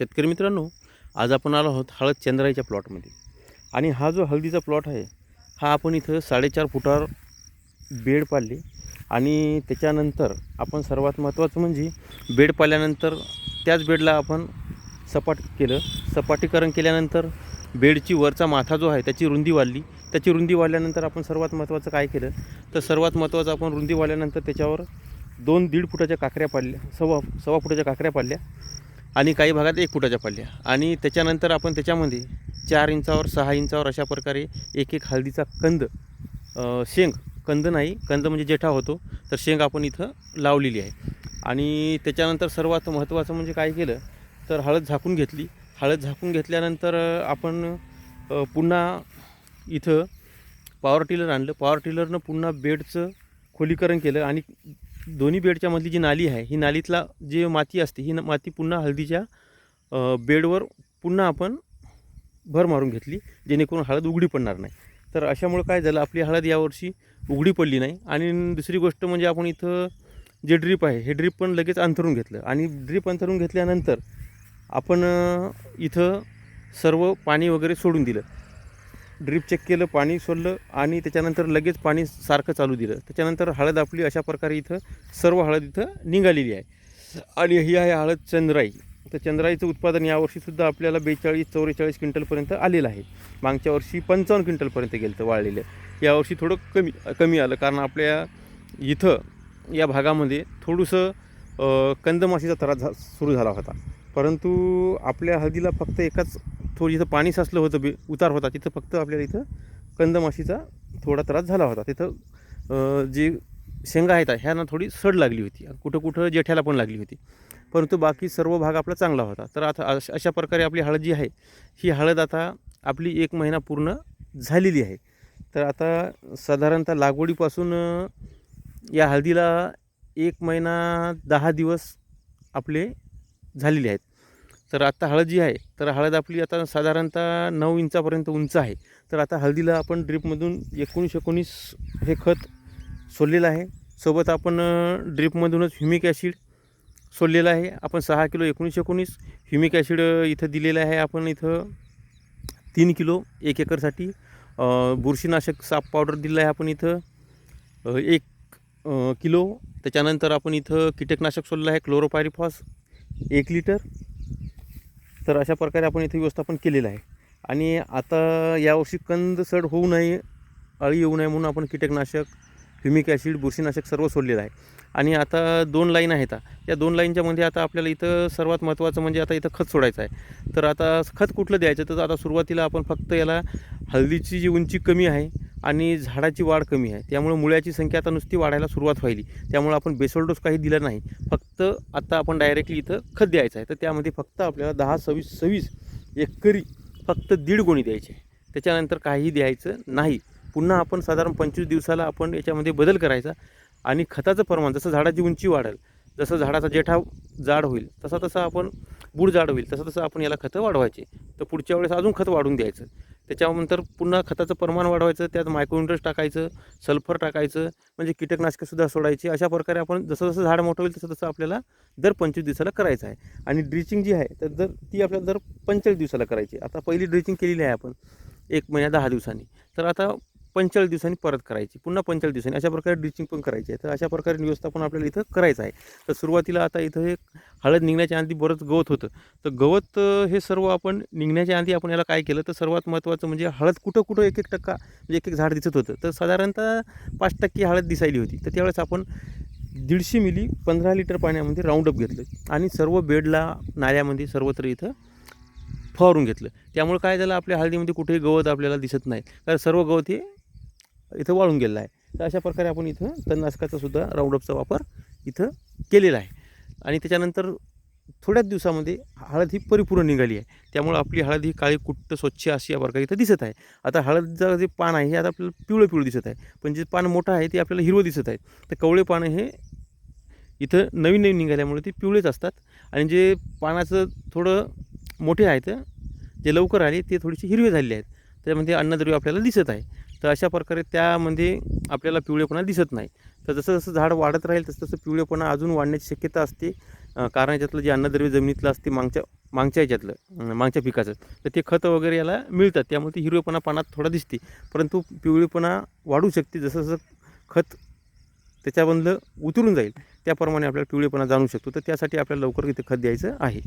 शेतकरी मित्रांनो आज आपण आलो आहोत हळद चंद्राईच्या प्लॉटमध्ये. आणि हा जो हळदीचा प्लॉट आहे हा आपण इथं साडेचार फुटावर बेड पाडले. आणि त्याच्यानंतर आपण सर्वात महत्त्वाचं म्हणजे बेड पाडल्यानंतर त्याच बेडला आपण सपाट केलं. सपाटीकरण केल्यानंतर बेडची वरचा माथा जो आहे त्याची रुंदी वाढली. त्याची रुंदी वाढल्यानंतर आपण सर्वात महत्त्वाचं काय केलं? तर सर्वात महत्त्वाचं आपण रुंदी वाढल्यानंतर त्याच्यावर दोन दीड फुटाच्या काकऱ्या पाडल्या सव्वा सव्वा फुटाच्या काकऱ्या पाडल्या. आणि काही भागात एक फुटाच्या पाडल्या. आणि त्याच्यानंतर आपण त्याच्यामध्ये चार इंचावर सहा इंचावर अशा प्रकारे एक एक हळदीचा कंद शेंग कंद नाही कंद म्हणजे जेठा होतो तर शेंग आपण इथं लावलेली आहे. आणि त्याच्यानंतर सर्वात महत्त्वाचं म्हणजे काय केलं तर हळद झाकून घेतली. हळद झाकून घेतल्यानंतर आपण पुन्हा इथं पॉवर टिलर आणलं. पॉवर टिलरनं पुन्हा बेडचं खोलीकरण केलं आणि दोन्ही बेडच्या मधली जी नाली आहे ही नालीतला जी माती असते ही न- माती पुन्हा हळदीच्या बेडवर पुन्हा आपण भर मारून घेतली जेणेकरून हळद उघडी पडणार नाही. तर अशामुळं काय झालं आपली हळद यावर्षी उघडी पडली नाही. आणि दुसरी गोष्ट म्हणजे आपण इथं जे ड्रीप आहे हे ड्रीप पण लगेच अंथरून घेतलं. आणि ड्रीप अंथरून घेतल्यानंतर आपण इथं सर्व पाणी वगैरे सोडून दिलं. ड्रीप चेक केलं पाणी सोडलं आणि त्याच्यानंतर लगेच पाणी सारखं चालू दिलं. त्याच्यानंतर हळद आपली अशा प्रकारे इथं सर्व हळद इथं निघालेली आहे. आणि ही आहे हळद चंद्राई. तर चंद्राईचं उत्पादन यावर्षीसुद्धा आपल्याला बेचाळीस चौवेचाळीस क्विंटलपर्यंत आलेलं आहे. मागच्या वर्षी पंचावन्न क्विंटलपर्यंत गेलं तर वाळलेलं. यावर्षी थोडं कमी कमी आलं कारण आपल्या इथं या भागामध्ये थोडंसं कंदमाशीचा त्रास झा सुरू झाला होता. परंतु आपल्या हळदीला फक्त एकाच थोडी इथं पाणी साचलं होतं बे उतार होता. तिथं फक्त आपल्याला इथं कंदमाशीचा थोडा त्रास झाला होता. तिथं जी जे शेंगा आहेत ह्यांना थोडी सड लागली होती. कुठं कुठं जेठ्याला पण लागली होती. परंतु बाकी सर्व भाग आपला चांगला होता. तर आता अशा प्रकारे आपली हळद जी आहे ही हळद आता आपली एक महिना पूर्ण झालेली आहे. तर आता साधारणतः लागवडीपासून या हळदीला एक महिना दहा दिवस आपले झालेले आहेत. तर आता हळद जी आहे तर हळद आपली आता साधारणतः नऊ इंचापर्यंत उंच आहे. तर आता हळदीला आपण ड्रीपमधून एकोणीस एकोणीस हे खत सोडलेलं आहे. सोबत आपण ड्रीपमधूनच ह्युमिक ॲसिड सोडलेलं आहे. आपण सहा किलो एकोणीस एकोणीस ह्युमिक ॲसिड इथं दिलेलं आहे. आपण इथं तीन किलो एक एकरसाठी बुरशीनाशक साप पावडर दिलं आहे आपण इथं. एक किलो. त्याच्यानंतर आपण इथं कीटकनाशक सोडलं आहे क्लोरोपायरिफॉस एक लिटर. तर अशा प्रकारे आपण इथे व्यवस्थापन केलेलं आहे. आणि आता यावर्षी कंद सड होऊ नये अळी येऊ नये म्हणून आपण कीटकनाशक ह्युमिक ॲसिड बुरशीनाशक सर्व सोडलेलं आहे. आणि आता दोन लाईन आहेत. या दोन लाईनच्यामध्ये आता आपल्याला इथं सर्वात महत्त्वाचं म्हणजे आता इथं खत सोडायचं आहे. तर आता खत कुठलं द्यायचं? तर आता सुरुवातीला आपण फक्त याला हळदीची जी उंची कमी आहे आणि झाडाची वाढ कमी आहे. त्यामुळे मुळ्याची संख्या आता नुसती वाढायला सुरुवात व्हायली. त्यामुळे आपण बेसोल डोस काही दिला नाही. फक्त आता आपण डायरेक्टली इथं खत द्यायचं आहे. तर त्यामध्ये फक्त आपल्याला दहा सव्वीस सव्वीस एकरी फक्त दीड गोणी द्यायचे. त्याच्यानंतर काही द्यायचं नाही. पुन्हा आपण साधारण पंचवीस दिवसाला आपण याच्यामध्ये बदल करायचा. आणि खताचं प्रमाण जसं झाडाची उंची वाढेल जसं झाडाचा जेठा जाड होईल तसा तसा आपण बूड जाड होईल तसं तसं आपण याला खतं वाढवायचे. तर पुढच्या वेळेस अजून खत वाढून द्यायचं. त्याच्यानंतर पुन्हा खताचं प्रमाण वाढवायचं त्यात मायक्रोन्युट्रस टाकायचं सल्फर टाकायचं म्हणजे कीटकनाशकंसुद्धा सोडायची. अशा प्रकारे आपण जसं जसं झाड मोठं होईल तसं तसं आपल्याला दर पंचवीस दिवसाला करायचं आहे. आणि ड्रिचिंग जी आहे तर दर ती आपल्याला दर पंचेचाळीस दिवसाला करायची आता पहिली ड्रिचिंग केलेली आहे आपण एक महिन्या दहा दिवसांनी. तर आता पंचेचाळीस दिवसांनी परत करायची पुन्हा पंचेचाळीस दिवसांनी. अशा प्रकारे ड्रिचिंग पण करायची आहे. तर अशा प्रकारे व्यवस्थापन आपल्याला इथं करायचं आहे. तर सुरुवातीला आता इथं हे हळद निघण्याच्या आधी बरंच गवत होतं. तर गवत हे सर्व आपण निघण्याच्या आधी आपण याला काय केलं? तर सर्वात महत्त्वाचं म्हणजे हळद कुठं कुठं एक एक टक्का म्हणजे एक एक झाड दिसत होतं. तर साधारणतः पाच टक्के हळद दिसायली होती. तर त्यावेळेस आपण दीडशे मिली पंधरा लिटर पाण्यामध्ये राऊंडअप घेतलं आणि सर्व बेडला नाल्यामध्ये सर्वत्र इथं फवारून घेतलं. त्यामुळे काय झालं? आपल्या हळदीमध्ये कुठेही गवत आपल्याला दिसत नाही. कारण सर्व गवत हे इथं वाळून गेलेलं आहे. तर अशा प्रकारे आपण इथं तणनाशकाचा सुद्धा राऊंडअपचा वापर इथं केलेला आहे. आणि त्याच्यानंतर थोड्याच दिवसामध्ये हळद ही परिपूर्ण निघाली आहे. त्यामुळं आपली हळद ही काळी कुट्ट स्वच्छ अशी या प्रकारे इथं दिसत आहे. आता हळदचं जे पान आहे हे आता आपल्याला पिवळं पिवळं दिसत आहे. पण जे पान मोठं आहे ते आपल्याला हिरवं दिसत आहे. तर कवळे पानं हे इथं नवीन नवीन निघाल्यामुळे ते पिवळेच असतात. आणि जे पानाचं थोडं मोठे आहेत जे लवकर आले ते थोडीशी हिरवे झालेले आहेत. त्यामध्ये अन्नद्रव्य आपल्याला दिसत आहे. तर अशा प्रकारे त्यामध्ये आपल्याला पिवळेपणा दिसत नाही. तर जसं जसं झाड वाढत राहील तसं तसं पिवळेपणा अजून वाढण्याची शक्यता असते. कारण याच्यातलं जे अन्नद्रव्य जमिनीतलं असते मागच्या मागच्या याच्यातलं मागच्या पिकाचं तर ते खतं वगैरे याला मिळतात. त्यामुळे ते हिरवेपणा पानात थोडा दिसते. परंतु पिवळेपणा वाढू शकते जसं जसं खत त्याच्यामधलं उतरून जाईल त्याप्रमाणे आपल्याला पिवळेपणा जाणू शकतो. तर त्यासाठी आपल्याला लवकर इथे खत द्यायचं आहे.